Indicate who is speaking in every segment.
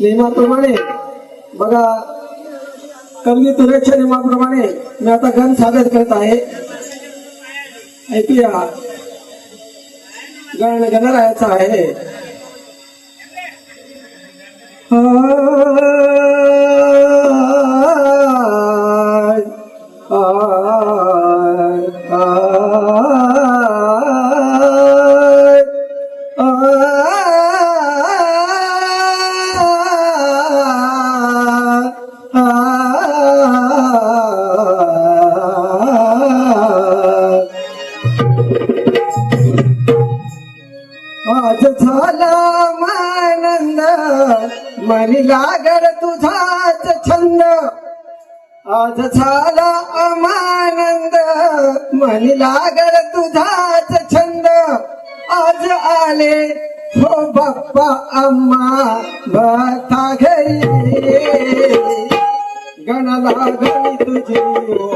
Speaker 1: नियमाप्रमाणे बघा कलगी तुरेच्या नियमाप्रमाणे मी आता गण सादर करत आहे. ऐकूया. गण गणरायाचा आहे. मनी लागल तुझाच छंद. आज झाला अमानंद. मनी लागल तुझाच छंद. आज आले हो बाप्पा अम्मा बता घरी. गणला गणी तुझी.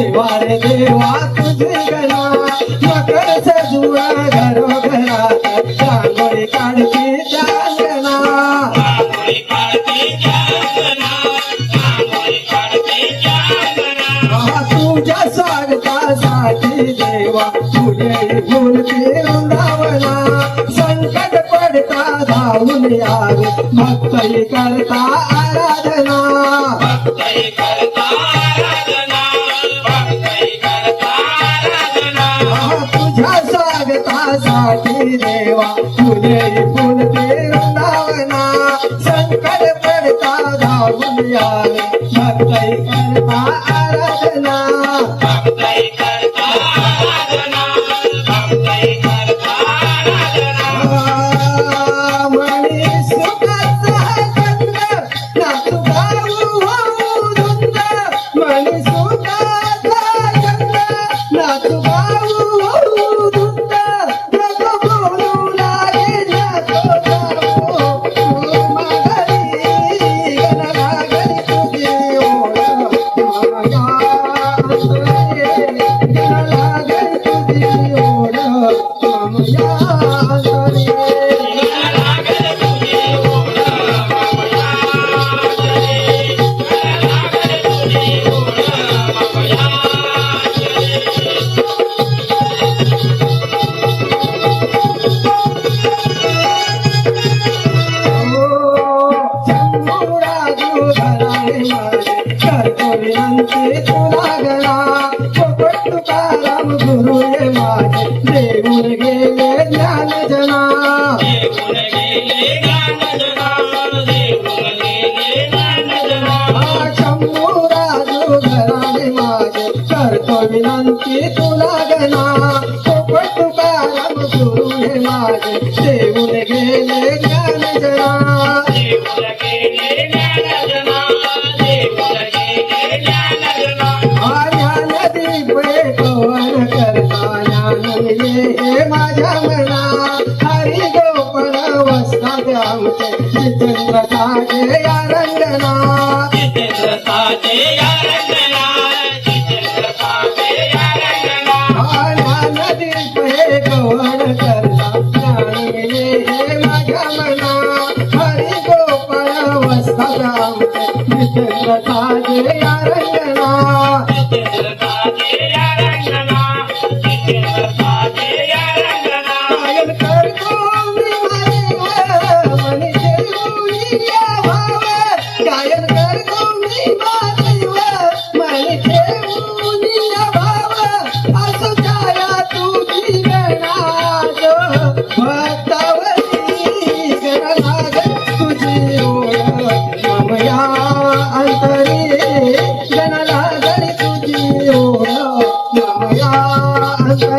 Speaker 1: देवा रे देवा तुझी गणा मकर काढती त्या अंगणा
Speaker 2: रांगोळी काढती
Speaker 1: आहा, तुझ्या स्वागतासाठी देवा तुझे बोलते वृंदावना. संकट पडता धावून यावे भक्तही करता आराधना.
Speaker 2: भक्तई करता आराधना.
Speaker 1: तुझ्या स्वागतासाठी देवा तुझे फुल वृंदावना शंकर पडता धावून यावे भक्ताई करता आराधना.
Speaker 2: भक्ताई
Speaker 1: कोरियांचे तुला गळा तुकाराम गुरु हे माझे. देऊन गेले ज्ञान जना शंभू राजू घराने माझे. करतो विनंती तुला गणा ये माझ्या मना हरी गोपण वसता आमचे जितेंद्रताचे या
Speaker 2: रंजना. जितेंद्रताचे या
Speaker 1: नदी पे करता प्राणी ये माझ्या मना हरी
Speaker 2: गोपण वसता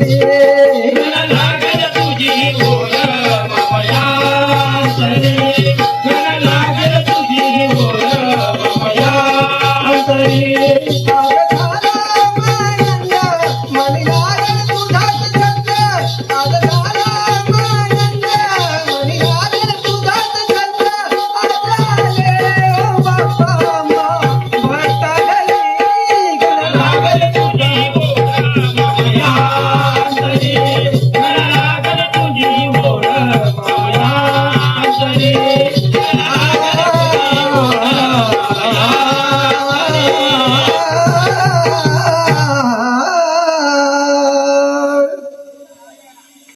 Speaker 2: রে